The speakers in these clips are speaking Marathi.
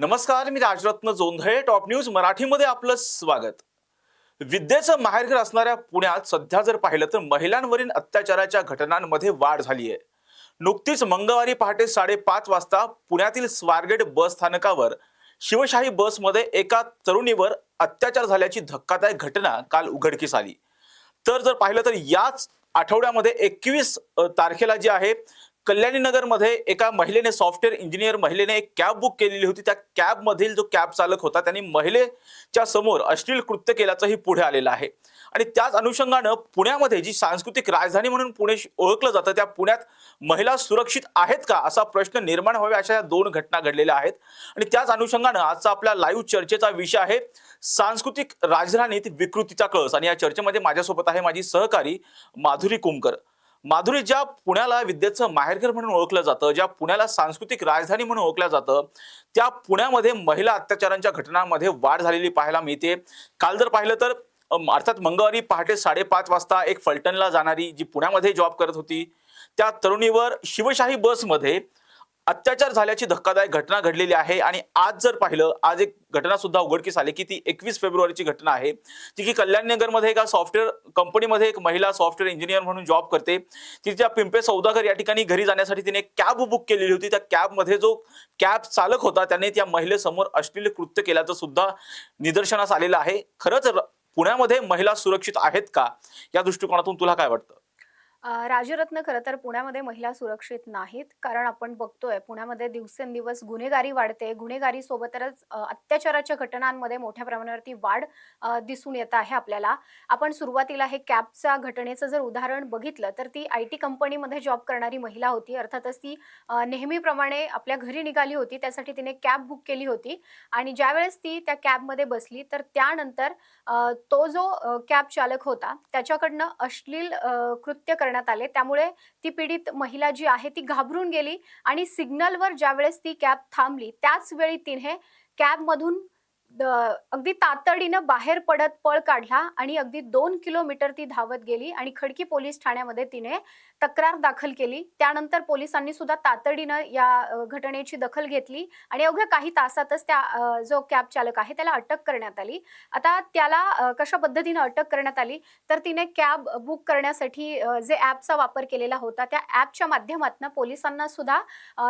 नमस्कार मी राजरत्न जोंधळे टॉप न्यूज मराठीमध्ये आपलं स्वागत. विद्येचं माहेरघर असणाऱ्या पुण्यात सध्या जर पाहिलं तर महिलांवरील अत्याचाराच्या घटनांमध्ये वाढ झाली आहे नुकतीच मंगळवारी पहाटे साडेपाच वाजता पुण्यातील स्वारगेट बस स्थानकावर शिवशाही बसमध्ये एका तरुणीवर अत्याचार झाल्याची धक्कादायक घटना काल उघडकीस आली. तर जर पाहिलं तर याच आठवड्यामध्ये एकवीस तारखेला जी आहे कल्याणी नगरमध्ये एका महिलेने सॉफ्टवेअर इंजिनियर महिलेने एक कॅब बुक केलेली होती. त्या कॅब मधील जो कॅब चालक होता त्यांनी महिलेच्या समोर अश्लील कृत्य केल्याचंही पुढे आलेलं आहे. आणि त्याच अनुषंगानं पुण्यामध्ये जी सांस्कृतिक राजधानी म्हणून पुणे ओळखलं जातं त्या पुण्यात महिला सुरक्षित आहेत का असा प्रश्न निर्माण व्हावे अशा या दोन घटना घडलेल्या आहेत. आणि त्याच अनुषंगानं आजचा आपला लाईव्ह चर्चेचा विषय आहे सांस्कृतिक राजधानीत विकृतीचा कळस. आणि या चर्चेमध्ये माझ्यासोबत आहे माझी सहकारी माधुरी कुमकर. माधुरी ज्या पुण्याला विद्येचं माहेरघर म्हणून ओळखलं जातं ज्या पुण्याला सांस्कृतिक राजधानी म्हणून ओळखलं जातं त्या पुण्यामध्ये महिला अत्याचारांच्या घटनांमध्ये वाढ झालेली पाहायला मिळते. काल जर पाहिलं तर अर्थात मंगळवारी पहाटे साडेपाच वाजता एक फलटणला जाणारी जी पुण्यामध्ये जॉब करत होती त्या तरुणीवर शिवशाही बसमध्ये अत्याचार झाल्याची धक्कादायक घटना घडलेली आहे आणि आज जर पाहिलं आज एक घटना सुद्धा उघडकीस आली की ती एकवीस फेब्रुवारीची घटना आहे जी की कल्याणनगरमध्ये एका सॉफ्टवेअर कंपनीमध्ये एक महिला सॉफ्टवेअर इंजिनियर म्हणून जॉब करते. तिच्या पिंपे सौदागर या ठिकाणी घरी जाण्यासाठी तिने कॅब बुक केलेली होती. त्या कॅबमध्ये जो कॅब चालक होता त्याने त्या महिलेसमोर अश्लील कृत्य केल्याचं सुद्धा निदर्शनास आलेलं आहे. खरंच र- पुण्यामध्ये महिला सुरक्षित आहेत का? या दृष्टिकोनातून तुला काय वाटतं? अ, राजरत्न खरं तर पुण्यामध्ये महिला सुरक्षित नाहीत. कारण आपण बघतोय पुण्यामध्ये दिवसेंदिवस गुन्हेगारी वाढते. गुन्हेगारी सोबतच अ, अत्याचाराच्या घटनांमध्ये मोठ्या प्रमाणावरती वाढ अ, दिसून येत आहे आपल्याला. आपण सुरुवातीला हे कॅबच्या घटनेचं जर उदाहरण बघितलं तर ती आय टी कंपनीमध्ये जॉब करणारी महिला होती. अर्थातच ती अ, नेहमीप्रमाणे आपल्या घरी निघाली होती. त्यासाठी तिने कॅब बुक केली होती. आणि ज्यावेळेस ती त्या कॅबमध्ये बसली तर त्यानंतर अ, तो जो अ, कॅब चालक होता त्याच्याकडनं अश्लील अ, कृत्य करण्यात आले. त्यामुळे ती पीडित महिला जी आहे ती घाबरून गेली आणि सिग्नलवर ज्यावेळेस ती कॅब थांबली त्याच वेळी तिने कॅबमधून अगदी तातडीनं बाहेर पडत पळ काढला आणि अगदी दोन किलोमीटर ती धावत गेली आणि खडकी पोलीस ठाण्यामध्ये तिने तक्रार दाखल केली. त्यानंतर पोलिसांनी सुद्धा तातडीनं या घटनेची दखल घेतली आणि अवघ्या काही तासातच त्या जो कॅब चालक आहे त्याला अटक करण्यात आली. आता त्याला कशा पद्धतीनं अटक करण्यात आली? तर तिने कॅब बुक करण्यासाठी जे ॲपचा वापर केलेला होता त्या ॲपच्या माध्यमातून पोलिसांना सुद्धा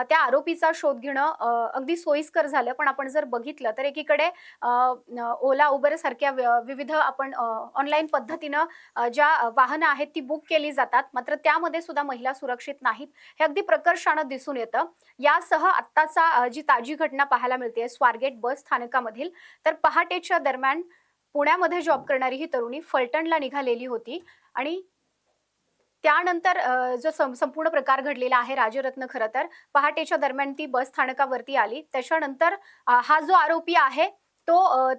त्या आरोपीचा शोध घेणं अगदी सोयीस्कर झालं. पण आपण जर बघितलं तर एकीकडे ओला उबर सारख्या विविध आपण ऑनलाईन पद्धतीनं ज्या वाहनं आहेत ती बुक केली जातात. मात्र त्यामध्ये सुद्धा महिला सुरक्षित नाहीत. हे अगदी प्रकर्षानं दिसून येतं. यासह आत्ताचा जी ताजी घटना पाहायला मिळते स्वारगेट बस स्थानकामधील तर पहाटेच्या दरम्यान पुण्यामध्ये जॉब करणारी ही तरुणी फलटणला निघालेली होती आणि त्यानंतर जो सं- संपूर्ण प्रकार घडलेला आहे राजरत्न खरं तर पहाटेच्या दरम्यान ती बस स्थानकावरती आली. त्याच्यानंतर हा जो आरोपी आहे तो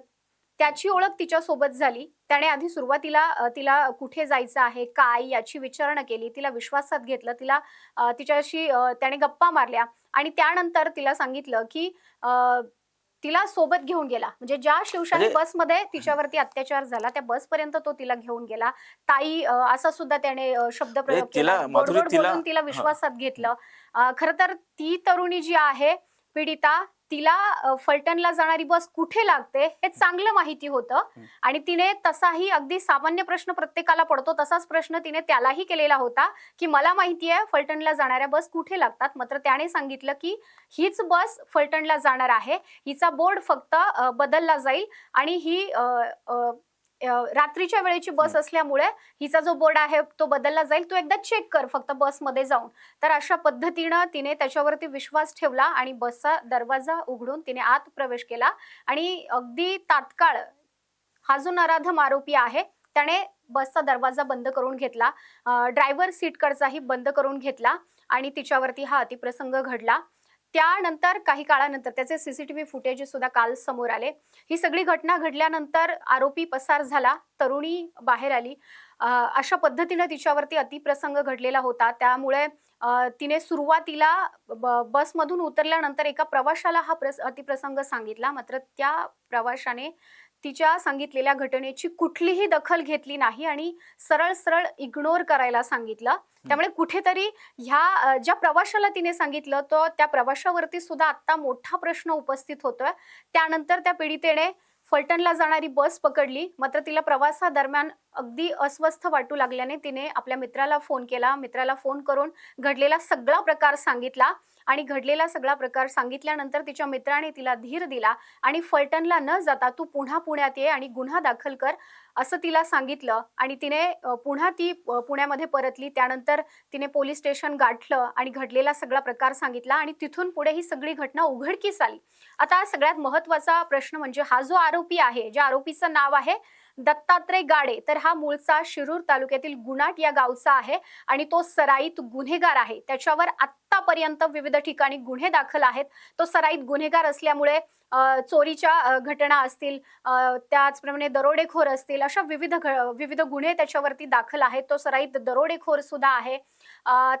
त्याची ओळख तिच्या सोबत झाली. त्याने आधी सुरुवातीला तिला कुठे जायचं आहे काय याची विचारणा केली तिला विश्वासात घेतलं तिला तिच्याशी त्याने गप्पा मारल्या आणि त्यानंतर तिला सांगितलं की तिला सोबत घेऊन गेला. म्हणजे ज्या शिवशाही म्हणजे- बसमध्ये तिच्यावरती अत्याचार झाला त्या बसपर्यंत तो तिला घेऊन गेला. ताई असा सुद्धा त्याने शब्द प्रयोग म्हणजे तिला- केला. गोड-गोड तिला- बोलून तिला. विश्वासात घेतलं. खरं तर ती तरुणी जी आहे पीडिता तिला फलटणला जाणारी बस कुठे लागते हे चांगलं माहिती होतं. आणि तिने तसाही अगदी सामान्य प्रश्न प्रत्येकाला पडतो तसाच प्रश्न तिने त्यालाही केलेला होता की मला माहिती आहे फलटणला जाणाऱ्या बस कुठे लागतात मात्र त्याने सांगितलं की हीच बस फलटणला जाणार आहे हिचा बोर्ड फक्त बदलला जाईल आणि ही रात्रीच्या वेळेची बस. असल्यामुळे हिचा जो बोर्ड आहे तो बदलला जाईल. तो एकदा चेक कर फक्त बसमध्ये जाऊन. तर अशा पद्धतीनं तिने त्याच्यावरती विश्वास ठेवला आणि बसचा दरवाजा उघडून तिने आत प्रवेश केला. आणि अगदी तात्काळ हा जो नराधम आरोपी आहे त्याने बसचा दरवाजा बंद करून घेतला. ड्रायव्हर सीटकडचाही बंद करून घेतला आणि तिच्यावरती हा अतिप्रसंग घडला. त्यानंतर काही काळानंतर त्याचे सीसीटीव्ही फुटेज सुद्धा काल समोर आले. ही सगळी घटना घडल्यानंतर आरोपी पसार झाला तरुणी बाहेर आली. अशा पद्धतीनं तिच्यावरती अतिप्रसंग घडलेला होता. त्यामुळे तिने सुरुवातीला ब- बसमधून उतरल्यानंतर एका प्रवाशाला हा प्रस अतिप्रसंग सांगितला. मात्र त्या प्रवाशाने तिच्या सांगितलेल्या घटनेची कुठलीही दखल घेतली नाही आणि सरळ सरळ इग्नोर करायला सांगितलं. त्यामुळे कुठेतरी ह्या ज्या प्रवाशाला तिने सांगितलं तो त्या प्रवाशावरती सुद्धा आता मोठा प्रश्न उपस्थित होतोय. त्यानंतर त्या पीडितेने फलटणला जाणारी बस पकडली. मात्र तिला प्रवासादरम्यान अगदी अस्वस्थ वाटू लागल्याने तिने आपल्या मित्राला फोन केला. मित्राला फोन करून घडलेला सगळा प्रकार सांगितला. आणि घडलेला सगळा प्रकार सांगितल्यानंतर तिच्या मित्राने तिला धीर दिला आणि फलटणला न जाता तू पुन्हा पुण्यात ये आणि गुन्हा दाखल कर असं तिला सांगितलं. आणि तिने पुन्हा ती पुण्यामध्ये परतली. त्यानंतर तिने पोलीस स्टेशन गाठलं आणि घडलेला सगळा प्रकार सांगितला आणि तिथून पुढे ही सगळी घटना उघडकीस आली. आता सगळ्यात महत्त्वाचा प्रश्न म्हणजे हा जो आरोपी आहे ज्या आरोपीचं नाव आहे दत्तात्रय गाडे तर हा मूळचा शिरूर तालुक्यातील गुणाट या गावचा आहे आणि तो सराईत गुन्हेगार आहे. त्याच्यावर आत्तापर्यंत विविध ठिकाणी गुन्हे दाखल आहेत. तो सराईत गुन्हेगार असल्यामुळे चोरीच्या घटना असतील त्याचप्रमाणे दरोडेखोर असतील अशा विविध घ- विविध गुन्हे त्याच्यावरती दाखल आहेत. तो सराईत दरोडेखोर सुद्धा आहे.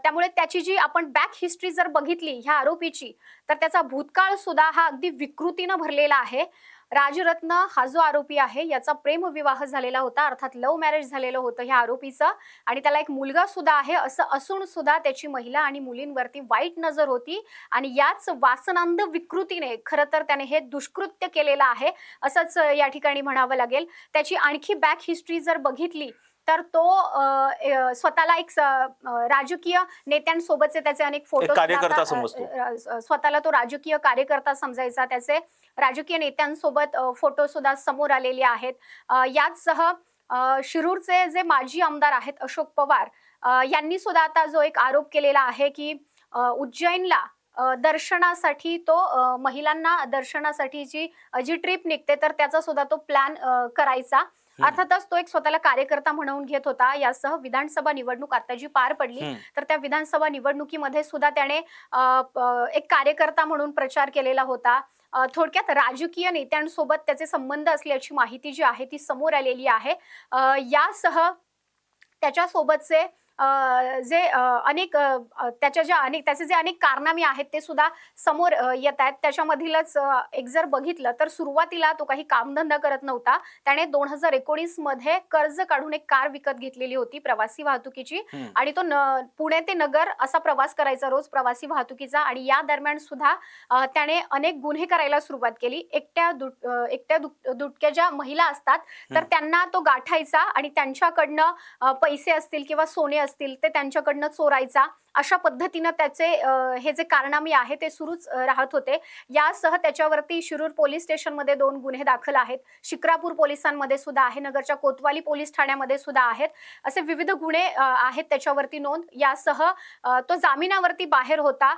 त्यामुळे त्याची जी आपण बॅक हिस्ट्री जर बघितली ह्या आरोपीची तर त्याचा भूतकाळ सुद्धा हा अगदी विकृतीनं भरलेला आहे. राजरत्न हा जो आरोपी आहे याचा प्रेमविवाह झालेला होता अर्थात लव्ह मॅरेज झालेलं होतं ह्या आरोपीचं. आणि त्याला एक मुलगा सुद्धा आहे असं असून सुद्धा त्याची महिला आणि मुलींवरती वाईट नजर होती. आणि याच वासनांध विकृतीने खरं तर त्याने हे दुष्कृत्य केलेलं आहे असंच या ठिकाणी म्हणावं लागेल. त्याची आणखी बॅक हिस्ट्री जर बघितली तर तो स्वतःला एक राजकीय नेत्यांसोबतचे त्याचे अनेक फोटो. स्वतःला तो राजकीय कार्यकर्ता समजायचा त्याचे राजकीय नेत्यांसोबत फोटो सुद्धा समोर आलेले आहेत याचसह शिरूरचे जे माजी आमदार आहेत अशोक पवार यांनी सुद्धा आता जो एक आरोप केलेला आहे की उज्जैनला दर्शनासाठी तो महिलांना दर्शनासाठीची अ, जी ट्रिप निघते तर त्याचा सुद्धा तो प्लॅन करायचा अर्थातच तो एक स्वतःला कार्यकर्ता म्हणून घेत होता. यासह विधानसभा निवडणूक आता जी पार पडली. तर त्या विधानसभा निवडणुकीमध्ये सुद्धा त्याने एक कार्यकर्ता म्हणून प्रचार केलेला होता. थोडक्यात राजकीय नेत्यांसोबत त्याचे संबंध असल्याची माहिती जी आहे ती समोर आलेली आहे. यासह त्याच्यासोबतचे जे अनेक त्याच्या ज्या अनेक त्याचे जे अनेक कारनामे आहेत ते सुद्धा समोर येत आहेत. त्याच्यामधीलच एक जर बघितलं तर सुरुवातीला तो काही कामधंदा करत नव्हता. त्याने दोन हजार एकोणीसमध्ये कर्ज काढून एक कार विकत घेतलेली होती प्रवासी वाहतुकीची. आणि तो पुणे ते नगर असा प्रवास करायचा रोज प्रवासी वाहतुकीचा. आणि या दरम्यान सुद्धा त्याने अनेक गुन्हे करायला सुरुवात केली. एकट्या एकट्या दुट- दुटक्या ज्या महिला असतात तर. त्यांना तो गाठायचा आणि त्यांच्याकडनं पैसे असतील किंवा सोने असतील ते त्यांच्याकडनं चोरायचा अशा पद्धतीनं त्याचे हे जे कारनामे आहे ते सुरूच राहत होते. यासह त्याच्यावरती शिरूर पोलीस स्टेशनमध्ये दोन गुन्हे दाखल आहेत. शिक्रापूर पोलिसांमध्ये सुद्धा आहे. नगरच्या कोतवाली पोलीस ठाण्यामध्ये सुद्धा आहेत. असे विविध गुन्हे आहेत त्याच्यावरती नोंद. यासह तो जामिनावरती बाहेर होता.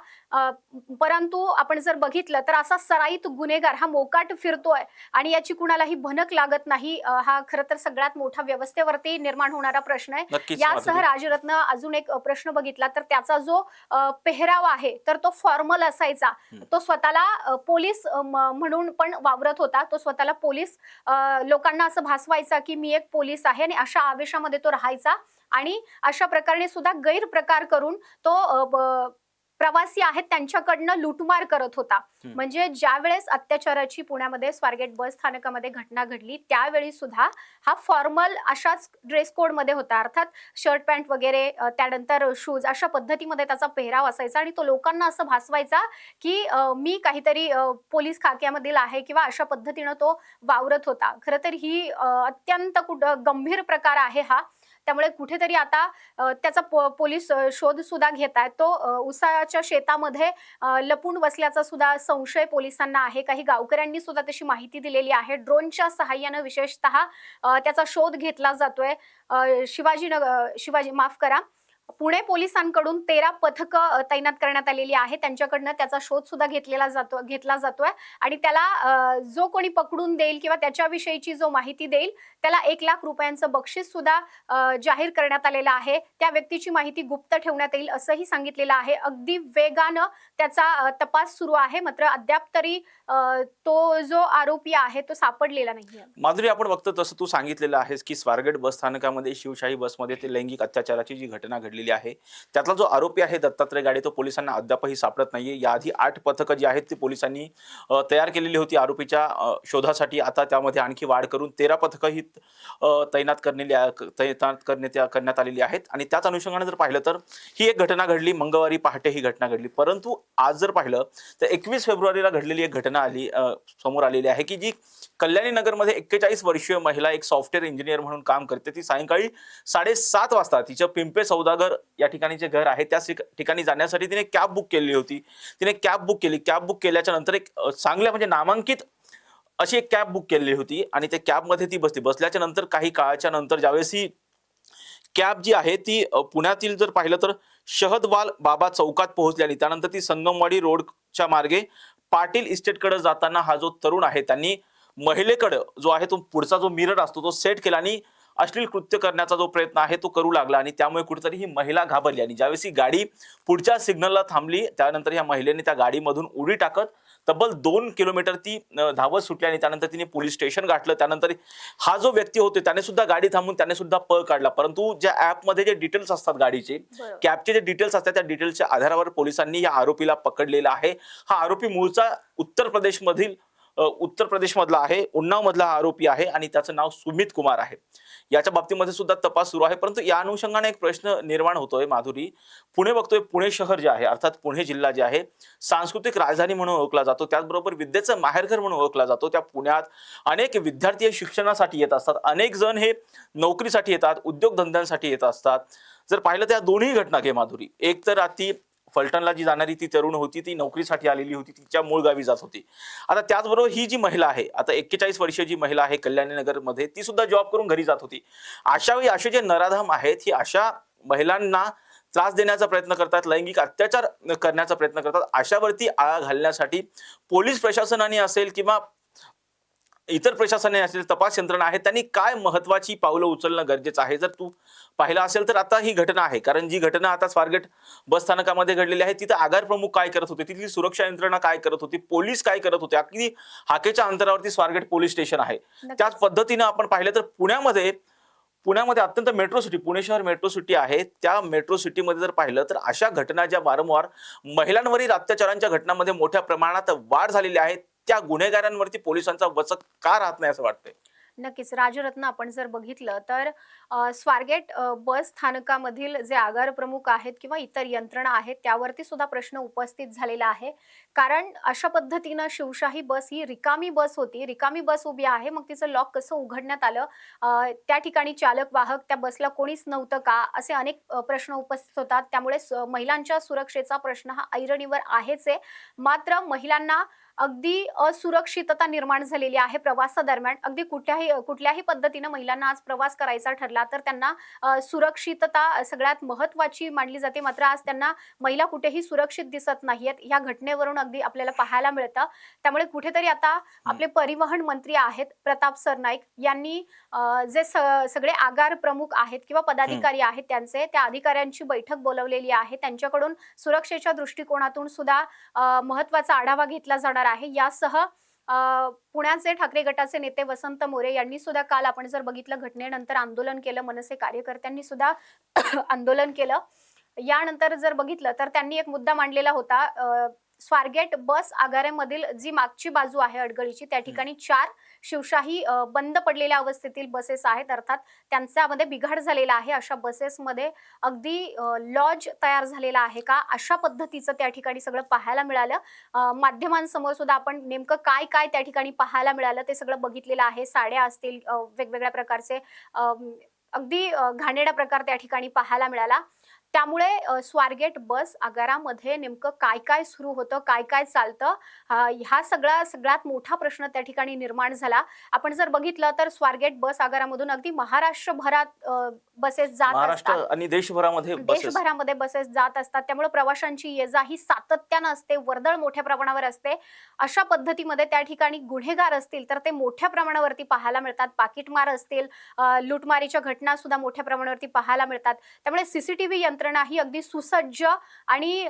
परंतु आपण जर बघितलं तर असा सराईत गुन्हेगार हा मोकाट फिरतोय आणि याची कुणालाही भनक लागत नाही. हा खरं तर सगळ्यात मोठा व्यवस्थेवरती निर्माण होणारा प्रश्न आहे. यासह. राजरत्न अजून एक प्रश्न बघितला तर त्याचा जो पेहराव आहे तर तो फॉर्मल असायचा. तो स्वतःला पोलीस म्हणून पण वावरत होता तो स्वतःला पोलीस लोकांना असं भासवायचा की मी एक पोलीस आहे आणि अशा आवेशामध्ये तो राहायचा आणि अशा प्रकारे सुद्धा गैरप्रकार करून तो प्रवासी आहेत त्यांच्याकडनं लुटमार करत होता. म्हणजे ज्या वेळेस अत्याचाराची पुण्यामध्ये स्वारगेट बस स्थानकामध्ये घटना घडली त्यावेळी सुद्धा हा फॉर्मल अशाच ड्रेस कोडमध्ये होता. अर्थात शर्ट पॅन्ट वगैरे त्यानंतर शूज अशा पद्धतीमध्ये त्याचा पेहराव असायचा आणि तो लोकांना असं भासवायचा की मी काहीतरी पोलीस खाक्यामधील आहे किंवा अशा पद्धतीनं तो वावरत होता. खरं तर ही अत्यंत कुठ गंभीर प्रकार आहे हा. त्यामुळे कुठेतरी आता त्याचा पो- पोलीस शोध सुद्धा घेत आहेत तो उसाच्या शेतामध्ये लपून बसल्याचा सुद्धा संशय पोलिसांना आहे. काही गावकऱ्यांनी सुद्धा तशी माहिती दिलेली आहे. ड्रोनच्या सहाय्यानं विशेषतः त्याचा शोध घेतला जातोय. शिवाजीनगर शिवाजी माफ करा. पुणे पोलिसांकडून तेरा पथक तैनात करण्यात आलेली आहे त्यांच्याकडनं त्याचा शोध सुद्धा घेतलेला जातो घेतला जातोय. आणि त्याला जो कोणी पकडून देईल किंवा त्याच्याविषयीची जो माहिती देईल त्याला एक लाख रुपयांचं बक्षीस सुद्धा जाहीर करण्यात आलेलं आहे. त्या व्यक्तीची माहिती गुप्त ठेवण्यात येईल असंही सांगितलेलं आहे. अगदी वेगानं त्याचा तपास सुरू आहे. मात्र अद्याप तरी तो जो आरोपी आहे तो सापडलेला नाही माधुरी आपण बघतो तसं तू सांगितलेलं आहेस की स्वारगेट बस स्थानकामध्ये शिवशाही बसमध्ये ते लैंगिक अत्याचाराची जी घटना घडलेली आहे त्यातला जो आरोपी आहे दत्तात्रय गाडे तो पोलिसांना अद्यापही सापडत नाहीये. याआधी आठ पथकं जी आहेत ती पोलिसांनी तयार केलेली होती आरोपीच्या शोधासाठी. आता त्यामध्ये आणखी वाढ करून तेरा पथकं ही तैनात करण्याली तैनात करण्यात करण्यात आलेली आहेत. आणि त्याच अनुषंगाने जर पाहिलं तर ही एक घटना घडली मंगळवारी पहाटे ही घटना घडली. परंतु आज जर पाहिलं तर एकवीस फेब्रुवारीला घडलेली एक घटना आली समोर आलेली आहे की जी कल्याणी नगरमध्ये एक्केचाळीस वर्षीय महिला एक सॉफ्टवेअर इंजिनियर म्हणून काम करते. ती सायंकाळी साडेसात वाजता तिचं पिंपे सौदागर या ठिकाणी जे घर आहे त्या ठिकाणी जाण्यासाठी तिने कॅब बुक केली होती. तिने कॅब बुक केली. कॅब बुक केल्याच्यानंतर एक चांगल्या म्हणजे नामांकित अशी एक कॅब बुक केलेली होती आणि त्या कॅबमध्ये ती बसली. बसल्याच्या नंतर काही काळाच्या नंतर ज्यावेळेस ही कॅब जी आहे ती पुण्यातील जर पाहिलं तर शहदवाल बाबा चौकात पोहोचली आणि त्यानंतर ती संगमवाडी रोडच्या मार्गे पाटील इस्टेटकडे जाताना हा जो तरुण आहे त्यांनी महिलेकडं जो आहे तो पुढचा जो मिरर असतो तो सेट केला आणि अश्लील कृत्य करण्याचा जो प्रयत्न आहे तो करू लागला आणि त्यामुळे कुठेतरी ही महिला घाबरली. आणि ज्यावेळेस ही गाडी पुढच्या सिग्नलला थांबली त्यानंतर या महिलेने त्या गाडीमधून उडी टाकत तब्बल दोन किलोमीटर ती धावत सुटली आणि त्यानंतर तिने पोलीस स्टेशन गाठलं. त्यानंतर हा जो व्यक्ती होते त्याने सुद्धा गाडी थांबून त्याने सुद्धा पळ काढला. परंतु ज्या ऍपमध्ये जे डिटेल्स असतात गाडीचे कॅबचे जे डिटेल्स असतात त्या डिटेल्सच्या आधारावर पोलिसांनी या आरोपीला पकडलेला आहे. हा आरोपी मूळचा उत्तर प्रदेशमधील उत्तर प्रदेशमधला आहे उन्नावमधला हा आरोपी आहे आणि त्याचं नाव सुमित कुमार आहे. याच्या बाबतीमध्ये सुद्धा तपास सुरू आहे परंतु या अनुषंगाने एक प्रश्न निर्माण होतोय माधुरी. पुणे बघतोय पुणे शहर जे आहे अर्थात पुणे जिल्हा जे आहे सांस्कृतिक राजधानी म्हणून ओळखला जातो त्याचबरोबर विद्येचं माहेरघर म्हणून ओळखला जातो त्या पुण्यात अनेक विद्यार्थी शिक्षणासाठी येत असतात अनेक जण हे नोकरीसाठी येतात उद्योगधंद्यांसाठी येत असतात. जर पाहिलं तर दोन्ही घटना घे माधुरी. एक तर ती फलटणला जी जाणारी ती तरुण होती ती नोकरीसाठी आलेली होती तिच्या मूळ गावी जात होती. आता त्याचबरोबर ही जी महिला आहे आता एक्केचाळीस वर्षीय जी महिला आहे कल्याणीनगरमध्ये ती सुद्धा जॉब करून घरी जात होती. अशा वेळी असे जे नराधाम आहेत ही अशा महिलांना त्रास देण्याचा प्रयत्न करतात लैंगिक अत्याचार करण्याचा प्रयत्न करतात अशावरती आळा घालण्यासाठी पोलीस प्रशासनाने असेल किंवा इतर प्रशासनाने असेल तपास यंत्रणा आहे त्यांनी काय महत्वाची पावलं उचलणं गरजेचं आहे? जर तू पाहिलं असेल तर आता ही घटना आहे. कारण जी घटना आता स्वारगेट बस स्थानकामध्ये घडलेली आहे तिथं आगार प्रमुख काय करत होते? तिथली सुरक्षा यंत्रणा काय करत होती? पोलीस काय करत होते? अगदी हाकेच्या अंतरावरती स्वारगेट पोलीस स्टेशन आहे. त्याच. पद्धतीनं आपण पाहिलं तर पुण्यामध्ये पुण्यामध्ये अत्यंत मेट्रो सिटी पुणे शहर मेट्रो सिटी आहे. त्या मेट्रो सिटीमध्ये जर पाहिलं तर अशा घटना ज्या वारंवार महिलांवरील अत्याचारांच्या घटनांमध्ये मोठ्या प्रमाणात वाढ झालेली आहे. त्या गुन्हेगारांवरती पोलिसांचा वचक का राहत नाही असं वाटतंय? नक्कीच. राजरत्न आपण जर बघितलं तर स्वारगेट बस स्थानकामधील जे आगार प्रमुख आहेत किंवा इतर यंत्रणा आहेत त्यावरती सुद्धा प्रश्न उपस्थित झालेला आहे. कारण अशा पद्धतीनं शिवशाही बस ही रिकामी बस होती. रिकामी बस उभी आहे मग तिचं लॉक कसं उघडण्यात आलं? त्या ठिकाणी चालक वाहक त्या बसला कोणीच नव्हतं का? असे अनेक प्रश्न उपस्थित होतात. त्यामुळे स- महिलांच्या सुरक्षेचा प्रश्न हा ऐरणीवर आहेच आहे. मात्र महिलांना अगदी असुरक्षितता निर्माण झालेली आहे प्रवासादरम्यान. अगदी कुठल्याही कुठल्याही पद्धतीनं महिलांना आज प्रवास करायचा ठरला तर त्यांना सुरक्षितता सगळ्यात महत्वाची मानली जाते. मात्र आज त्यांना महिला कुठेही सुरक्षित दिसत नाहीयेत. या घटनेवरून अगदी आपल्याला पाहायला मिळतं. त्यामुळे कुठेतरी आता आपले परिवहन मंत्री आहेत प्रताप सरनाईक. यांनी जे सगळे आगार प्रमुख आहेत किंवा पदाधिकारी आहेत त्यांचे त्या अधिकाऱ्यांची बैठक बोलवलेली आहे. त्यांच्याकडून सुरक्षेच्या दृष्टिकोनातून सुद्धा महत्त्वाचा आढावा घेतला जाणार आहे. यासह पुण्याचे ठाकरे गटाचे नेते वसंत मोरे यांनी सुद्धा काल आपण जर बघितलं घटनेनंतर आंदोलन केलं मनसे कार्यकर्त्यांनी सुद्धा आंदोलन केलं. यानंतर जर बघितलं तर त्यांनी एक मुद्दा मांडलेला होता स्वारगेट बस आगारामधील जी मागची बाजू आहे अडगळीची त्या ठिकाणी चार शिवशाही बंद पडलेल्या अवस्थेतील बसेस आहेत. अर्थात त्यांच्यामध्ये बिघाड झालेला आहे. अशा बसेसमध्ये अगदी लॉज तयार झालेला आहे का? अशा पद्धतीचं त्या ठिकाणी सगळं पाहायला मिळालं. माध्यमांसमोर सुद्धा आपण नेमकं काय काय त्या ठिकाणी पाहायला मिळालं? ते सगळं बघितलेलं आहे. साड्या असतील वेगवेगळ्या प्रकारचे अगदी घाणेडा प्रकार त्या ठिकाणी पाहायला मिळाला. त्यामुळे स्वारगेट बस आगारामध्ये नेमकं काय काय सुरू होतं काय काय चालतं अ, हा सगळा सगळ्यात मोठा प्रश्न त्या ठिकाणी निर्माण झाला. आपण जर बघितलं तर स्वारगेट बस आगारामधून अगदी महाराष्ट्रभरात बसेस जात महाराष्ट्र असतात. आणि देशभरामध्ये बसेस. देशभरामध्ये बसेस जात असतात. त्यामुळे प्रवाशांची ये जा ही सातत्यानं असते वर्दळ मोठ्या प्रमाणावर असते. अशा पद्धतीमध्ये त्या ठिकाणी गुन्हेगार असतील तर ते मोठ्या प्रमाणावरती पाहायला मिळतात. पाकिटमार असतील लुटमारीच्या घटना सुद्धा मोठ्या प्रमाणावरती पाहायला मिळतात. त्यामुळे सीसीटीव्ही यंत्रणा ही अगदी सुसज्ज आणि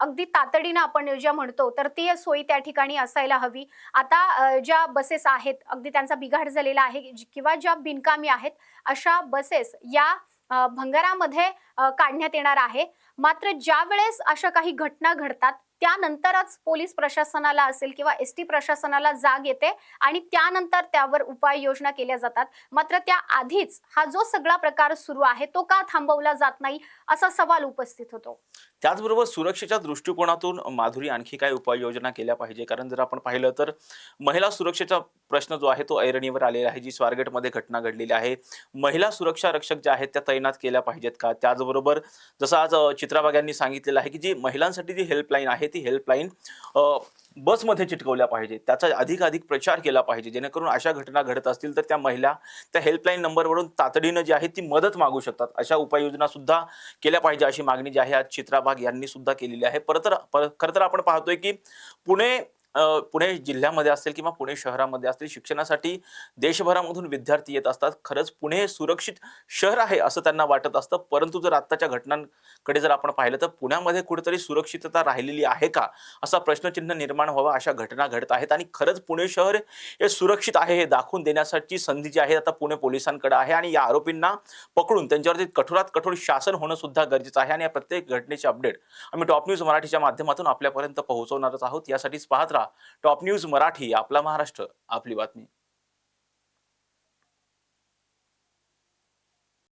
अगदी तातडीनं आपण ज्या म्हणतो तर ती सोयी त्या ठिकाणी असायला हवी. आता ज्या बसेस आहेत अगदी त्यांचा बिघाड झालेला आहे किंवा ज्या बिनकामी आहेत अशा बसेस या भंगारामध्ये काढण्यात येणार आहे. मात्र ज्या वेळेस अशा काही घटना घडतात त्यानंतरच पोलीस प्रशासनाला असेल किंवा एस टी प्रशासनाला जाग येते आणि त्यानंतर त्यावर उपाययोजना केल्या जातात. मात्र त्या आधीच हा जो सगळा प्रकार सुरू आहे तो का थांबवला जात नाही असा सवाल उपस्थित होतो. त्याचबरोबर सुरक्षेच्या दृष्टिकोनातून माधुरी आणखी काय उपाययोजना केल्या पाहिजे. कारण जर आपण पाहिलं तर महिला सुरक्षेचा प्रश्न जो आहे तो ऐरणीवर आलेला आहे जी स्वारगेटमध्ये घटना घडलेली आहे. महिला सुरक्षा रक्षक ज्या आहेत त्या तैनात केल्या पाहिजेत का? त्याचबरोबर जसं आज चित्राबाग यांनी सांगितलेलं आहे की जी महिलांसाठी जी हेल्पलाईन आहे ती हेल्पलाईन बसमध्ये चिटकवल्या पाहिजे त्याचा अधिकाधिक प्रचार केला पाहिजे जेणेकरून अशा घटना घडत असतील तर त्या महिला त्या हेल्पलाईन नंबरवरून तातडीनं जी आहे ती मदत मागू शकतात. अशा उपाययोजना सुद्धा केल्या पाहिजे अशी मागणी जी आहे आज चित्राबाग यांनी सुद्धा केलेली आहे. परत पर खरं तर आपण पाहतोय की पुणे पुणे जिल्ह्यामध्ये असेल किंवा पुणे शहरामध्ये असतील शिक्षणासाठी देशभरामधून विद्यार्थी येत असतात. खरंच पुणे हे सुरक्षित शहर आहे असं त्यांना वाटत असतं. परंतु जर आत्ताच्या घटनांकडे जर आपण पाहिलं तर पुण्यामध्ये कुठेतरी सुरक्षितता राहिलेली आहे का? असा प्रश्नचिन्ह निर्माण व्हावा अशा घटना घडत आहेत. आणि खरंच पुणे शहर हे सुरक्षित आहे हे दाखवून देण्यासाठी संधी जी आहे. आता पुणे पोलिसांकडे आहे आणि या आरोपींना पकडून त्यांच्यावरती कठोरात कठोर शासन होणं सुद्धा गरजेचं आहे. आणि या प्रत्येक घटनेचे अपडेट आम्ही टॉप न्यूज मराठीच्या माध्यमातून आपल्यापर्यंत पोहोचवणारच आहोत. यासाठीच पाहत राहा. टॉप न्यूज मराठी आपला महाराष्ट्र आपली बातमी.